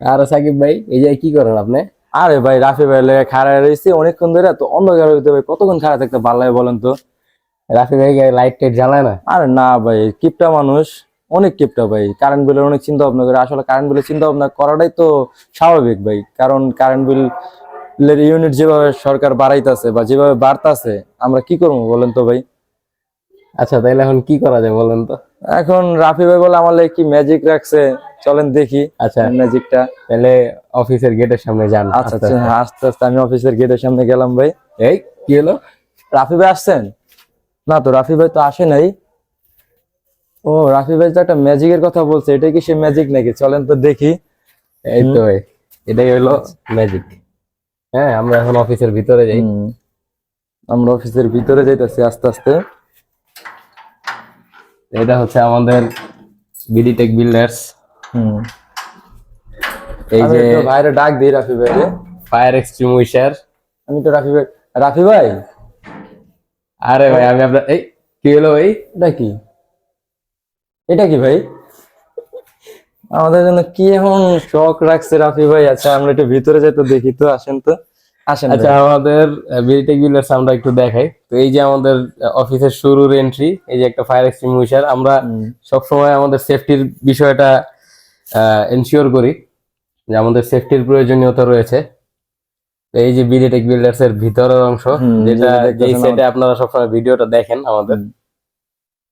আর সাকিব ভাই এই যে কি করেন আপনি? আরে ভাই রাফি ভাই লেগে খাড়া রয়েছে। অনেকক্ষণ ধরে তো অন্ধকার হইতে ভাই কতক্ষণ খাড়া থাকতে ভালো লাগে বলেন তো? রাফি ভাই লাইট টাইট জ্বালায় না? আরে না ভাই কিপটা মানুষ অনেক কিপটা ভাই। কারেন্ট বিলের অনেক চিন্তা ভাবনা করে আসলে কারেন্ট বিলের চিন্তা ভাবনা করাটাই তো স্বাভাবিক ভাই। কারণ কারেন্ট বিল ইউনিট যেভাবে সরকার বাড়াইতেছে বা যেভাবে বাড়তাছে আমরা কি করব বলেন তো ভাই? আচ্ছা তাহলে এখন কি করা যায় বলেন তো? এখন রাফি ভাই বলে আমার কি ম্যাজিক রাখছে চলেন দেখি আচ্ছা। ম্যাজিকটা তাহলে অফিসের গেটের সামনে যান। আচ্ছা আস্তে আচ্ছা আস্তে আস্তে আমি অফিসের গেটের সামনে গেলাম ভাই। এই কি হলো? রাফি ভাই আসছেন? না তো রাফি ভাই তো আসে নাই। ও রাফি ভাই তো একটা ম্যাজিকের কথা বলছে এটা কি সে ম্যাজিক নাকি? চলেন তো দেখি। এই তো ভাই এটাই হলো ম্যাজিক হ্যাঁ আমরা এখন অফিসের ভিতরে যাই। আমরা অফিসের ভিতরে যাইতেছি আস্তে আস্তে। এটা হচ্ছে আমাদের বিডি টেক বিল্ডার্স হুম। এই যে বাইরে ডাক দিই রাফি ভাই ফায়ার এক্সটিংগুইশার আমি তো রাফি ভাই রাফি ভাই? আরে ভাই আমি আপনার এই কি হলো ভাই? এটা কি? এটা কি ভাই? আমাদের জন্য কি এখন শখ রাখছে রাফি ভাই? আচ্ছা আমরা একটু ভিতরে যাই তো দেখি তো আসেন তো। আসেন আচ্ছা আমাদের বিডি টেক বিল্ডার্স আমরা একটু দেখাই। তো এই যে আমাদের অফিসের শুরুর এন্ট্রি এই যে একটা ফায়ার এক্সটিংগুইশার আমরা হুম। সবসময় আমাদের সেফটির বিষয়টা এনশিওর করি যে আমাদের সেফটির প্রয়োজনীয়তা রয়েছে। এই যে বিডিটেক বিল্ডার্স এর ভিতরের অংশ যেটা যেই সাইডে আপনারা সবসময় ভিডিওটা দেখেন আমাদের।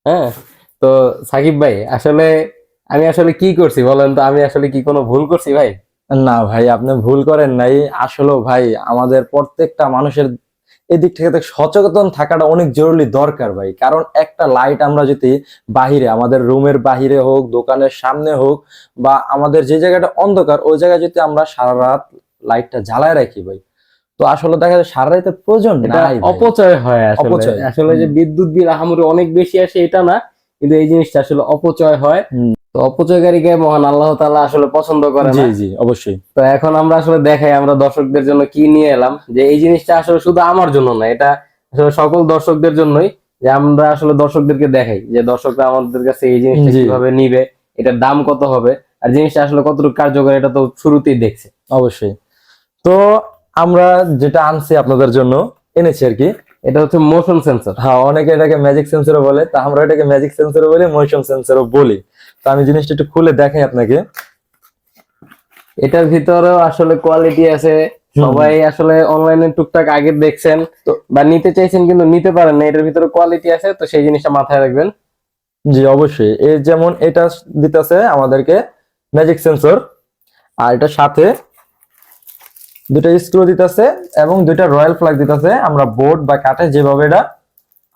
হ্যাঁ তো সাকিব ভাই আসলে আমি আসলে কি করছি বলেন তো? আমি আসলে কি কোনো ভুল করছি ভাই? না ভাই আপনি ভুল করেন নাই আসলে ভাই আমাদের প্রত্যেকটা মানুষের এদিক থেকে সচেতন থাকাটা অনেক জরুরি দরকার ভাই কারণ একটা লাইট আমরা যদি বাহিরে আমাদের রুমের বাহিরে হোক দোকানের সামনে হোক বা আমাদের যে জায়গাটা অন্ধকার ওই জায়গায় যদি আমরা সারা রাত লাইটটা জ্বালায় রাখি ভাই তো আসলে দেখা যায় সারা রাতের প্রয়োজন। অপচয় হয় আসলে অপচয়। আসলে যে বিদ্যুৎ বিল আহামরি অনেক বেশি আসে এটা না কিন্তু এই জিনিসটা আসলে অপচয় হয়। তো অপচয়কারীকে মহান আল্লাহ তাআলা আসলে পছন্দ করে জি জি অবশ্যই। তো এখন আমরা আসলে দেখাই আমরা দর্শকদের জন্য কি নিয়ে এলাম। যে এই জিনিসটা আসলে শুধু আমার জন্য না এটা আসলে সকল দর্শকদের জন্যই যে আমরা আসলে দর্শকদেরকে দেখাই। যে দর্শকরা আমাদের কাছে এই জিনিসটা কীভাবে নিবে এটার দাম কত হবে আর জিনিসটা আসলে কতটুকু কার্যকর এটা তো শুরুতেই দেখছে। অবশ্যই। তো আমরা যেটা আনছি আপনাদের জন্য এনেছি আর কি। এটা হচ্ছে মোশন সেন্সর হ্যাঁ অনেকে এটাকে ম্যাজিক সেন্সরও বলে তা আমরা এটাকে ম্যাজিক সেন্সরও বলি মোশন সেন্সরও বলি। তো আমি জিনিসটা একটু খুলে দেখাই আপনাকে। এটার ভিতরেও আসলে কোয়ালিটি আছে। সবাই আসলে অনলাইনে টুকটাক আগে দেখছেন। তো বা নিতে চাইছেন কিন্তু নিতে পারেন না এটার ভিতরে কোয়ালিটি আছে তো সেই জিনিসটা মাথায় রাখবেন। জি অবশ্যই। এই যেমন এটা দিতেছে আমাদেরকে ম্যাজিক সেন্সর আর এটা সাথে দুটো স্ক্রু দিতেছে এবং দুইটা রয়্যাল ফ্ল্যাগ দিতেছে। আমরা বোর্ড বা কাঠে যেভাবে এটা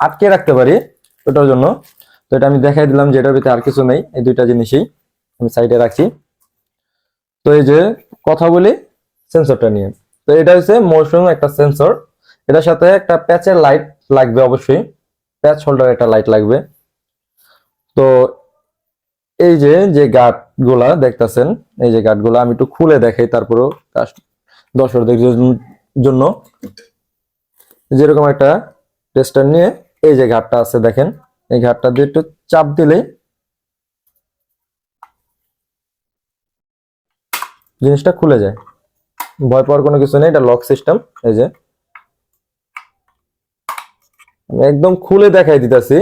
আটকে রাখতে পারি ওটার জন্য। তো এটা আমি দেখাই দিলাম যে এটার ভিতরে আর কিছু নেই, এই দুইটা জিনিসই আমি সাইডে রাখছি। তো এই যে কথা বলি সেন্সরটা নিয়ে। তো এটা হচ্ছে মৌসুম একটা সেন্সর এটার সাথে একটা প্যাচের লাইট লাগবে অবশ্যই। প্যাচ হোল্ডার একটা লাইট লাগবে। তো এই যে যে গার্ডগুলা দেখতেছেন, এই যে গার্ডগুলা আমি একটু খুলে দেখাই তারপরও দর্শকদের জন্য। যেরকম একটা টেস্টার নিয়ে এই যে ঘাটটা আছে দেখেন। এই ঘাটটা দিয়ে একটু চাপ দিলেই জিনিসটা খুলে যায়। ভয় পাওয়ার কোনো কিছু নেই, এটা লক সিস্টেম এই যে। একদম খুলে দেখাই দিতেছি।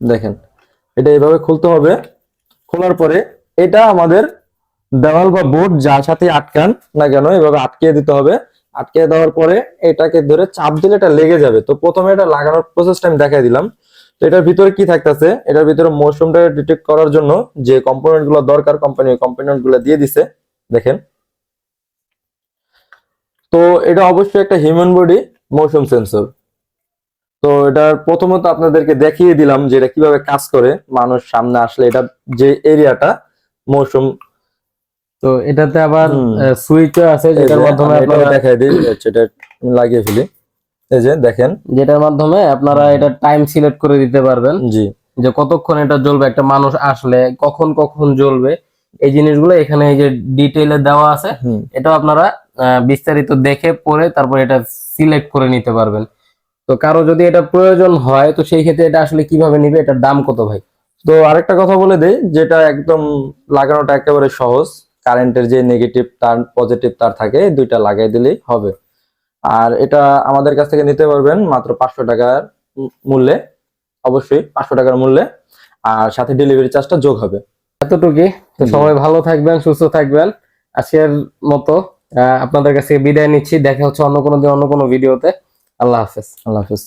দেখেন, এটা এইভাবে খুলতে হবে। খোলার পরে এটা আমাদের দেওয়াল বা বোর্ড যার সাথে আটকান না কেন, এভাবে আটকিয়ে দিতে হবে। আটকে দেওয়ার পরে এটাকে ধরে চাপ দিলে এটা লেগে যাবে। তো প্রথমে এটা লাগানোর প্রসেসটা আমি দেখাই দিলাম। তো এটার ভিতরে কি থাকতেছে? এটার ভিতরে মৌসুমটা ডিটেক্ট করার জন্য যে কম্পোনেন্টগুলো দরকার কোম্পানি কম্পোনেন্টগুলো দিয়ে দিছে। দেখেন। তো এটা অবশ্যই একটা হিউম্যান বডি মৌসুম সেন্সর তো এটার প্রথমত আপনাদেরকে দেখিয়ে দিলাম যে এটা কীভাবে কাজ করে। মানুষ সামনে আসলে এটা যে এরিয়াটা মৌসুম তো এটাতে আবার। সুইচও আছে যেটার মাধ্যমে আপনারা দেখাই দিই এটা লাগিয়ে ফেলি। এই যে দেখেন। যেটার মাধ্যমে আপনারা এটা টাইম সিলেক্ট করে দিতে পারবেন। জি। যে কতক্ষণ এটা জ্বলবে একটা মানুষ আসলে কখন কখন জ্বলবে এই জিনিসগুলো এখানে এই যে ডিটেইলে দেওয়া আছে এটাও আপনারা বিস্তারিত দেখে পড়ে তারপর এটা সিলেক্ট করে নিতে পারবেন। তো কারও যদি এটা প্রয়োজন হয় তো সেই ক্ষেত্রে এটা আসলে কীভাবে নিবে এটার দাম কত ভাই? তো আরেকটা কথা বলে দেই যেটা একদম লাগানোটা একেবারে সহজ। কারেন্টের যে নেগেটিভ তার পজিটিভ তার থাকে দুইটা লাগাই দিলেই হবে। আর এটা আমাদের কাছ থেকে নিতে পারবেন মাত্র পাঁচশো টাকার মূল্যে অবশ্যই পাঁচশো টাকার মূল্যে। আর সাথে ডেলিভারি চার্জটা যোগ হবে। এতটুকুই। তো সবাই ভালো থাকবেন সুস্থ থাকবেন। আজকের মতো আপনাদের কাছে বিদায় নিচ্ছি। দেখা হচ্ছে অন্য কোনো দিন অন্য কোনো ভিডিওতে। আল্লাহ হাফেজ। আল্লাহ হাফিজ।